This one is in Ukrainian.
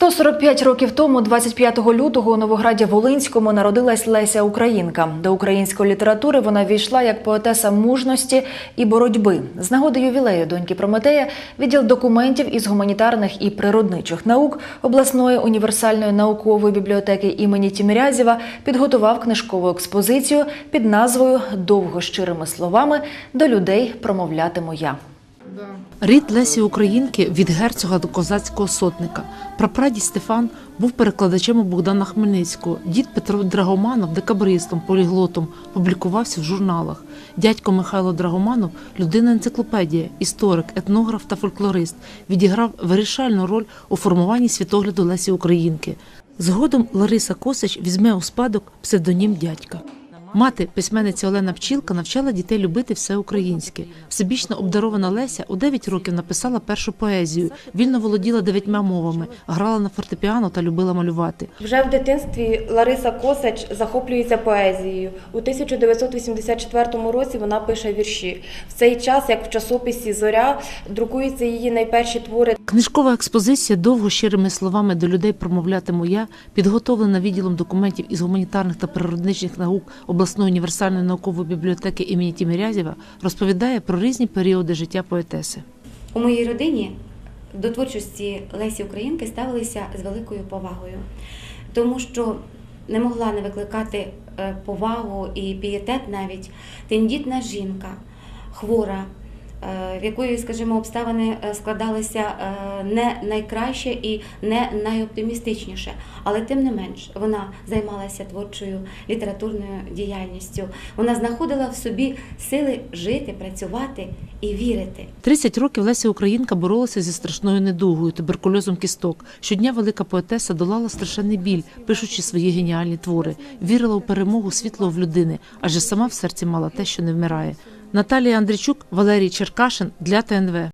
145 років тому, 25 лютого, у Новограді Волинському народилась Леся Українка. До української літератури вона війшла як поетеса мужності і боротьби. З нагоди ювілею доньки Прометея відділ документів із гуманітарних і природничих наук обласної універсальної наукової бібліотеки імені Тімірязєва підготував книжкову експозицію під назвою Довго щирими словами до людей промовлятиму я. Рід Лесі Українки від герцога до козацького сотника. Прапрадід Стефан був перекладачем у Богдана Хмельницького. Дід Петро Драгоманов, декабристом, поліглотом, публікувався в журналах. Дядько Михайло Драгоманов людина енциклопедія, історик, етнограф та фольклорист. Відіграв вирішальну роль у формуванні світогляду Лесі Українки. Згодом Лариса Косач візьме у спадок псевдонім дядька. Мати, письменниця Олена Пчілка, навчала дітей любити все українське. Всебічно обдарована Леся у 9 років написала першу поезію, вільно володіла дев'ятьма мовами, грала на фортепіано та любила малювати. Вже в дитинстві Лариса Косач захоплюється поезією. У 1984 році вона пише вірші. В цей час, як в часописі Зоря, друкуються її найперші твори. Книжкова експозиція довго щирими словами до людей промовлятиму я, підготовлена відділом документів із гуманітарних та природничих наук обласної універсальної наукової бібліотеки імені Тімірязєва, розповідає про різні періоди життя поетеси. У моїй родині до творчості Лесі Українки ставилися з великою повагою, тому що не могла не викликати е, повагу і пієтет навіть тендітна жінка, хвора, в якої, скажімо, обставини е, складалися е, не найкраще і не найоптимістичніше, але тим не менш вона займалася творчою літературною діяльністю. Вона знаходила в собі сили жити, працювати і вірити. 30 років Леся Українка боролася зі страшною недугою, туберкульозом кісток. Щодня велика поетеса долала страшенний біль, пишучи свої геніальні твори, вірила у перемогу світлого в людини, адже сама в серці мала те, що не вмирає. Наталія Андрійчук, Валерій Черкашин для ТНВ.